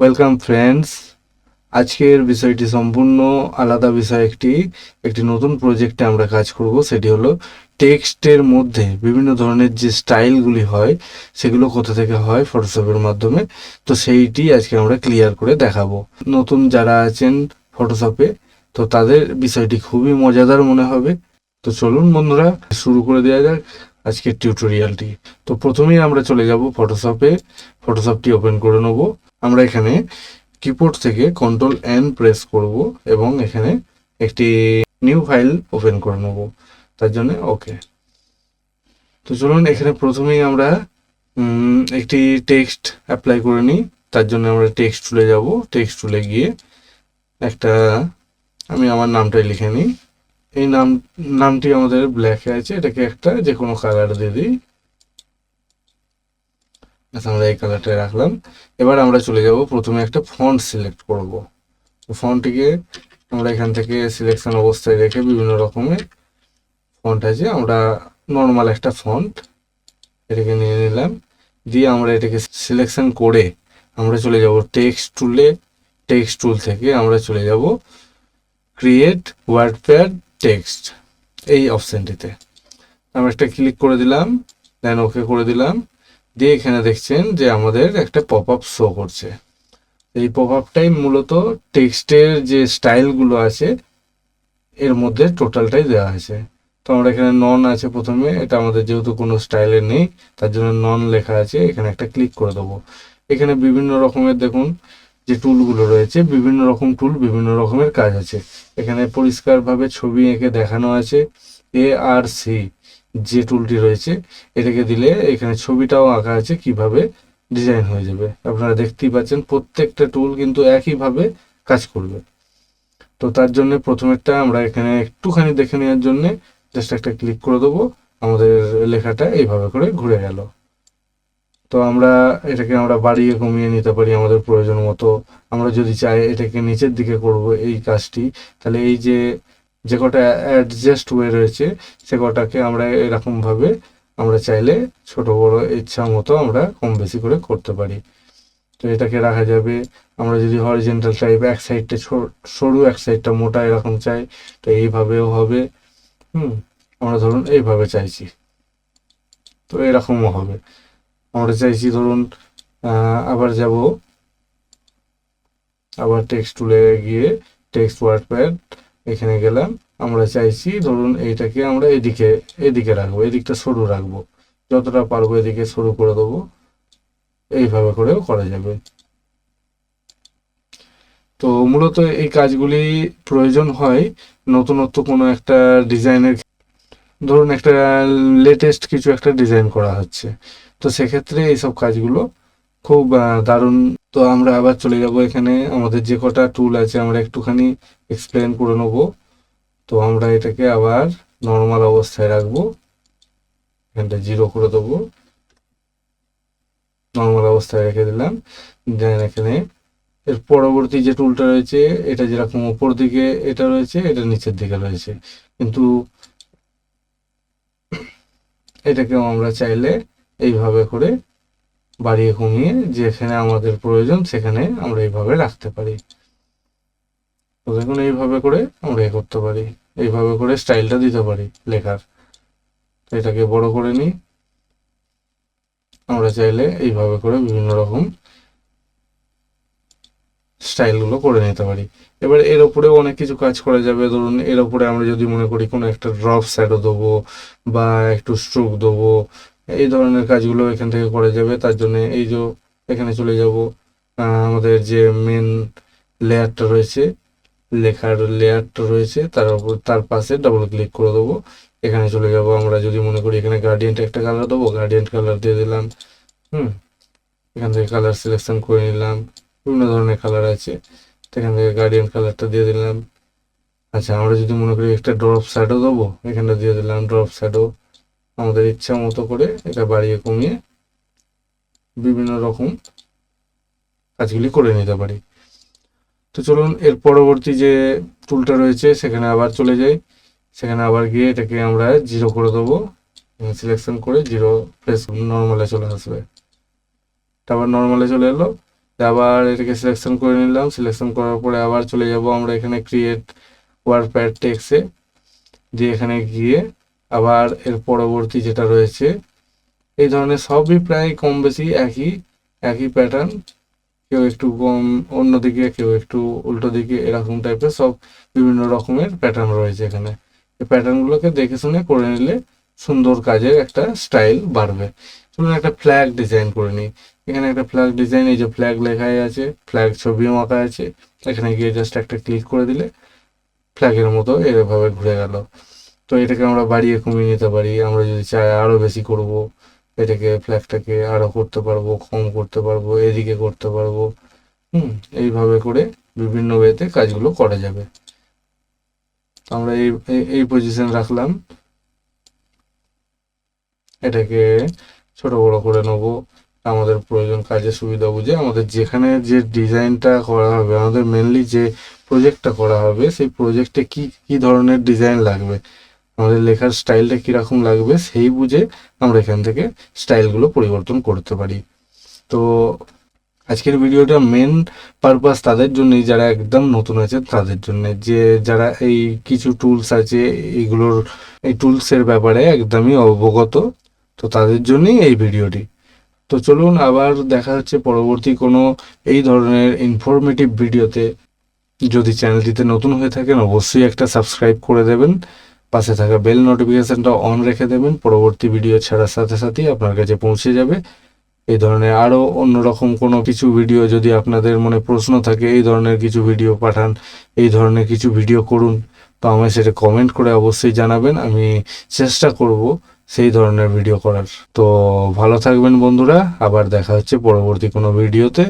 Welcome friends আজকের বিষয়টি সম্পূর্ণ আলাদা বিষয় একটি একটি নতুন প্রজেক্টে আমরা কাজ করব। সেটি হলো টেক্সটের মধ্যে বিভিন্ন ধরনের যে স্টাইলগুলি হয়, সেগুলো কোথা থেকে হয় ফটোশপের মাধ্যমে। তো সেইটি আজকে আমরা ক্লিয়ার করে দেখাবো। নতুন যারা আছেন ফটোশপে তো তাদের বিষয়টি খুবই মজাদার মনে হবে। তো চলুন, বন্ধুরা, শুরু করে দেওয়া যাক আজকের টিউটোরিয়ালটি তো প্রথমেই আমরা চলে যাব ফটোশপে ফটোশপটি ওপেন করে নেব। আমরা এখানে কিবোর্ড থেকে কন্ট্রোল এন প্রেস করব এবং এখানে একটি নিউ ফাইল ওপেন করে নেব। তার জন্য ওকে তো চলুন, এখানে প্রথমেই আমরা একটি টেক্সট অ্যাপ্লাই করে নিই। তার জন্য আমরা টেক্সট টুলে যাব। টেক্সট টুলে গিয়ে একটা, আমি আমার নামটাই লিখে নিই। এই নাম, নামটি আমাদের ব্ল্যাকে আছে। এটাকে একটা যে কোনো কালার দিয়ে দিই। আমরা এই কালারটা রাখলাম। এবার আমরা চলে যাব, প্রথমে একটা ফন্ট সিলেক্ট করব। তো ফন্টটিকে আমরা এখান থেকে সিলেকশন অবস্থায় রেখে বিভিন্ন রকমের ফন্ট আছে। আমরা নর্মাল একটা ফন্ট এটাকে নিয়ে নিলাম। দিয়ে আমরা এটাকে সিলেকশন করে আমরা চলে যাব টেক্সট টুলে টেক্সট টুল থেকে আমরা চলে যাব ক্রিয়েট ওয়ার্ড প্যাড টেক্সট এই অপশানটিতে আমরা একটা ক্লিক করে দিলাম দেন ওকে করে দিলাম। দিয়ে এখানে দেখছেন যে আমাদের একটা পপ আপ শো করছে। এই পপ আপটাই মূলত টেক্সটের যে স্টাইলগুলো আছে, এর মধ্যে টোটালটাই দেওয়া আছে তো আমরা এখানে নন আছে প্রথমে, এটা আমাদের যেহেতু কোনো স্টাইলের নেই, তার জন্য নন লেখা আছে, এখানে একটা ক্লিক করে দেবো। এখানে বিভিন্ন রকমের দেখুন, যে টুলগুলো রয়েছে, বিভিন্ন রকম টুল বিভিন্ন রকমের কাজ আছে। এখানে পরিষ্কারভাবে ছবি এঁকে দেখানো আছে এ আর সি যে টুলটি রয়েছে, এটাকে দিলে এখানে ছবিটাও আঁকা আছে কীভাবে ডিজাইন হয়ে যাবে। আপনারা দেখতেই পাচ্ছেন প্রত্যেকটা টুল কিন্তু একইভাবে কাজ করবে। তো তার জন্য প্রথমেরটা আমরা এখানে একটুখানি দেখে নেওয়ার জন্য জাস্ট একটা ক্লিক করে দেবো। আমাদের লেখাটা এইভাবে করে ঘুরে গেল। তো আমরা এটাকে আমরা বাড়িয়ে কমিয়ে নিতে পারি আমাদের প্রয়োজন মতো। আমরা যদি চাই এটাকে নিচের দিকে করব এই কাজটি, তাহলে এই যে যে কটা অ্যাডজাস্ট ওয়ে রয়েছে, সে কটাকে আমরা এরকমভাবে আমরা চাইলে ছোট বড় ইচ্ছা মতো আমরা কম বেশি করে করতে পারি। তো এটাকে রাখা যাবে। আমরা যদি হরিজেন্টাল টাইপ এক সাইডটা সরু এক সাইডটা মোটা এরকম চাই, তো এইভাবেও হবে। হুম, আমরা ধরুন এইভাবে চাইছি। তো এরকমও হবে। আমরা চাইছি ধরুন আবার যাব। আবার টেক্সট টুলে গিয়ে টেক্সট ওয়ার্ডপ্যাড এখানে গেলাম, আমরা চাইছি, ধরুন এইটাকে আমরা এদিকে এদিকে রাখব, এদিকটা সরু রাখব। যতটা পারব এদিকে সরু করে দেবো। এইভাবে করেও করা যাবে। তো মূলত এই কাজগুলি প্রয়োজন হয় নতুনত্ব কোনো একটা ডিজাইনের ধরুন একটা লেটেস্ট কিছু একটা ডিজাইন করা হচ্ছে। তো সেক্ষেত্রে এইসব কাজগুলো খুব দারুণ তো আমরা আবার চলে যাব এখানে। আমাদের যে কটা টুল আছে আমরা একটুখানি এক্সপ্লেন করে নেব। তো আমরা এটাকে আবার নর্মাল অবস্থায় রাখব। এখানটা জিরো করে দেবো। নর্মাল অবস্থায় রেখে দিলাম। দেন এখানে এর পরবর্তী যে টুলটা রয়েছে, এটা যেরকম উপর দিকে এটা রয়েছে, এটা নিচের দিকে রয়েছে। কিন্তু এটাকেও আমরা চাইলে এইভাবে করে বাড়িয়ে কমিয়ে যেখানে আমাদের প্রয়োজন সেখানে আমরা এইভাবে রাখতে পারি। তো দেখুন, এইভাবে করে আমরা এ করতে পারি। এইভাবে করে স্টাইলটা দিতে পারি লেখার। এটাকে বড় করে নিই। আমরা চাইলে এইভাবে করে বিভিন্ন রকম স্টাইলগুলো করে নিতে পারি। এবার এর উপরেও অনেক কিছু কাজ করা যাবে। ধরুন, এর উপরে আমরা যদি মনে করি কোনো একটা ড্রপ শ্যাডো দেবো বা একটু স্ট্রোক দেবো এই ধরনের কাজগুলো এখান থেকে করা যাবে। তার জন্য এই যে এখানে চলে যাব আমাদের যে মেন লেয়ারটা রয়েছে, লেখার লেয়ারটা রয়েছে, তার উপর, তার পাশে ডাবল ক্লিক করে দেবো। এখানে চলে যাব আমরা যদি মনে করি এখানে গার্ডিয়ানটা একটা কালার দেবো গার্ডিয়ান কালার দিয়ে দিলাম, হুম, এখান থেকে কালার সিলেকশন করে নিলাম, বিভিন্ন ধরনের কালার আছে এখান থেকে গার্ডিয়ান কালারটা দিয়ে দিলাম। আচ্ছা আমরা যদি মনে করি একটা ড্রপ শ্যাডো দেবো, এখানটা দিয়ে দিলাম ড্রপ শ্যাডো আমাদের ইচ্ছা মতো করে এটা বাড়িয়ে কমিয়ে বিভিন্ন রকম কাজগুলি করে নিতে পারি। তো চলুন, এর পরবর্তী যে টুলটা রয়েছে, সেখানে আবার চলে যাই। সেখানে আবার গিয়ে এটাকে আমরা জিরো করে দেবো। সিলেকশন করে জিরো প্রেস নর্মালে চলে আসবে। তারপর নর্মালে চলে এলো। আবার এটাকে সিলেকশন করে নিলাম। সিলেকশন করার পরে আবার চলে যাব আমরা এখানে ক্রিয়েট ওয়ারপ্যাড টেক্সে দিয়ে এখানে গিয়ে আবার এর পরবর্তী যেটা রয়েছে, এই ধরনের সবই প্রায় কম বেশি একই একই প্যাটার্ন কেউ একটু কম অন্যদিকে কেউ একটু উল্টো দিকে, এরকম টাইপের সব বিভিন্ন রকমের প্যাটার্ন রয়েছে এখানে। এই প্যাটার্নগুলোকে দেখে শুনে করে নিলে সুন্দর কাজের একটা স্টাইল বাড়বে। চলুন একটা ফ্ল্যাগ ডিজাইন করে নিই। এখানে একটা ফ্ল্যাগ ডিজাইন এই যে ফ্ল্যাগ লেখাই আছে ফ্ল্যাগ ছবিও আঁকা আছে। এখানে গিয়ে জাস্ট একটা ক্লিক করে দিলে ফ্ল্যাগের মতো এভাবে ঘুরে গেল। তো এটাকে আমরা বাড়িয়ে কমিয়ে নিতে পারি। আমরা যদি চাই আরও বেশি করব, এটাকে ফ্ল্যাগটাকে আরও করতে পারব, কম করতে পারব, এদিকে করতে পারব, হুম, এইভাবে করে বিভিন্ন ওয়েতে কাজগুলো করা যাবে। তো আমরা এই- এই পজিশন রাখলাম। এটাকে ছোট বড় করে নেব। আমাদের প্রয়োজন কাজের সুবিধা বুঝে আমাদের যেখানে যে ডিজাইনটা করা হবে, আমাদের মেনলি যে প্রজেক্টটা করা হবে, সেই প্রজেক্টে কি কি ধরনের ডিজাইন লাগবে? আমাদের লেখার স্টাইলটা কীরকম লাগবে সেই বুঝে আমরা এখান থেকে স্টাইলগুলো পরিবর্তন করতে পারি। তো আজকের ভিডিওটা মেন পারপাস তাদের জন্যই, যারা একদম নতুন আছে তাদের জন্য যে যারা এই কিছু টুলস আছে, এইগুলোর, এই টুলসের ব্যাপারে একদমই অবগত, তো তাদের জন্যই এই ভিডিওটি। তো চলুন আবার দেখা হচ্ছে পরবর্তী কোনো এই ধরনের ইনফরমেটিভ ভিডিওতে। যদি চ্যানেলটিতে নতুন হয়ে থাকেন, অবশ্যই একটা সাবস্ক্রাইব করে দেবেন। পাশে থাকা বেল নোটিফিকেশনটা অন রেখে দেবেন, পরবর্তী ভিডিও ছাড়ার সাথে সাথেই আপনার কাছে পৌঁছে যাবে। এই ধরনের আরও অন্যরকম কোনো কিছু ভিডিও যদি আপনাদের মনে প্রশ্ন থাকে, এই ধরনের কিছু ভিডিও পাঠান, এই ধরনের কিছু ভিডিও করুন, তো আমায় সেটা কমেন্ট করে অবশ্যই জানাবেন, আমি চেষ্টা করব সেই ধরনের ভিডিও করার। তো ভালো থাকবেন বন্ধুরা, আবার দেখা হচ্ছে পরবর্তী কোনো ভিডিওতে।